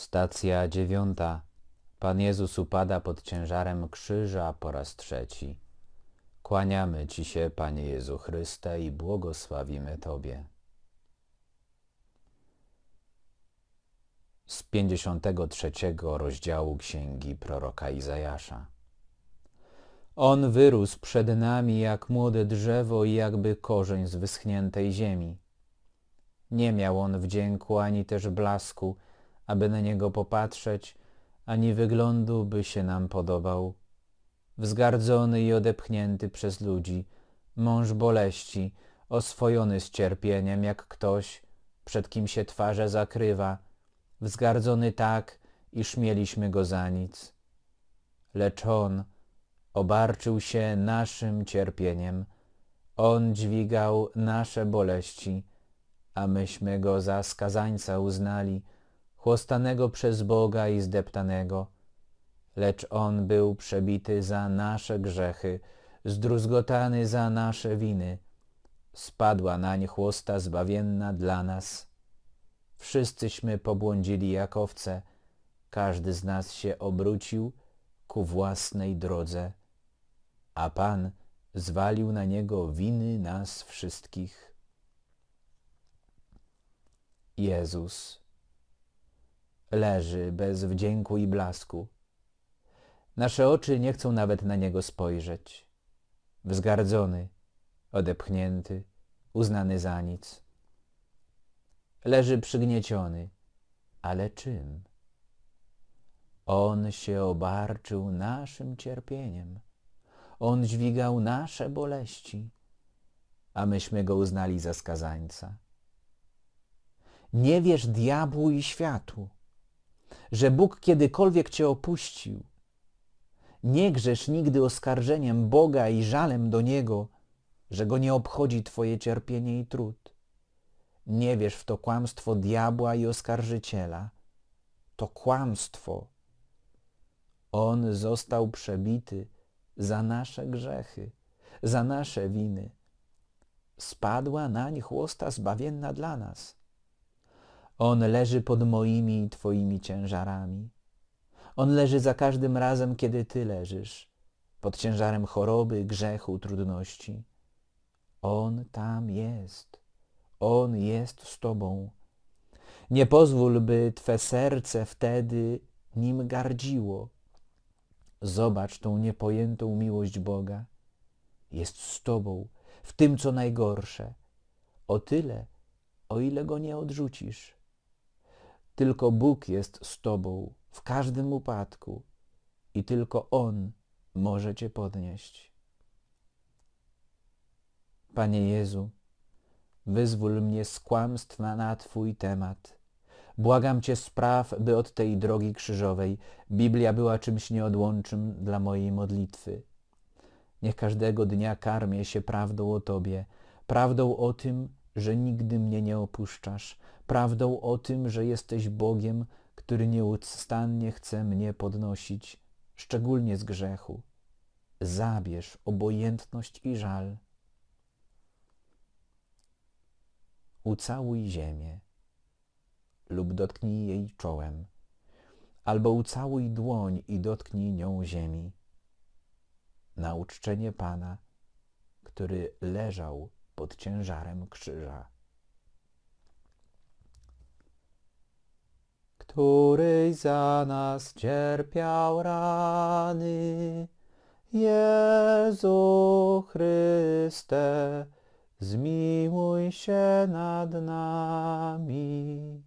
Stacja dziewiąta. Pan Jezus upada pod ciężarem krzyża po raz trzeci. Kłaniamy Ci się, Panie Jezu Chryste, i błogosławimy Tobie. Z 53 rozdziału Księgi proroka Izajasza. On wyrósł przed nami jak młode drzewo i jakby korzeń z wyschniętej ziemi. Nie miał on wdzięku ani też blasku, aby na niego popatrzeć, ani wyglądu by się nam podobał. Wzgardzony i odepchnięty przez ludzi, mąż boleści, oswojony z cierpieniem, jak ktoś, przed kim się twarze zakrywa, wzgardzony tak, iż mieliśmy go za nic. Lecz on obarczył się naszym cierpieniem, on dźwigał nasze boleści, a myśmy go za skazańca uznali, chłostanego przez Boga i zdeptanego. Lecz On był przebity za nasze grzechy, zdruzgotany za nasze winy. Spadła nań chłosta zbawienna dla nas. Wszyscyśmy pobłądzili jak owce, każdy z nas się obrócił ku własnej drodze, a Pan zwalił na Niego winy nas wszystkich. Jezus leży bez wdzięku i blasku. Nasze oczy nie chcą nawet na niego spojrzeć. Wzgardzony, odepchnięty, uznany za nic. Leży przygnieciony, ale czym? On się obarczył naszym cierpieniem. On dźwigał nasze boleści, a myśmy go uznali za skazańca. Nie wierz diabłu i światu, że Bóg kiedykolwiek cię opuścił. Nie grzesz nigdy oskarżeniem Boga i żalem do Niego, że Go nie obchodzi Twoje cierpienie i trud. Nie wierz w to kłamstwo diabła i oskarżyciela. To kłamstwo. On został przebity za nasze grzechy, za nasze winy. Spadła nań chłosta zbawienna dla nas. On leży pod moimi i Twoimi ciężarami. On leży za każdym razem, kiedy Ty leżysz, pod ciężarem choroby, grzechu, trudności. On tam jest. On jest z Tobą. Nie pozwól, by Twe serce wtedy nim gardziło. Zobacz tą niepojętą miłość Boga. Jest z Tobą w tym, co najgorsze. O tyle, o ile Go nie odrzucisz. Tylko Bóg jest z Tobą w każdym upadku i tylko On może Cię podnieść. Panie Jezu, wyzwól mnie z kłamstwa na Twój temat. Błagam Cię spraw, by od tej drogi krzyżowej Biblia była czymś nieodłącznym dla mojej modlitwy. Niech każdego dnia karmię się prawdą o Tobie, prawdą o tym, że nigdy mnie nie opuszczasz, prawdą o tym, że jesteś Bogiem, który nieustannie chce mnie podnosić, szczególnie z grzechu. Zabierz obojętność i żal. Ucałuj ziemię lub dotknij jej czołem, albo ucałuj dłoń i dotknij nią ziemi. Na uczczenie Pana, który leżał pod ciężarem krzyża. Któryś za nas cierpiał rany, Jezu Chryste, zmiłuj się nad nami.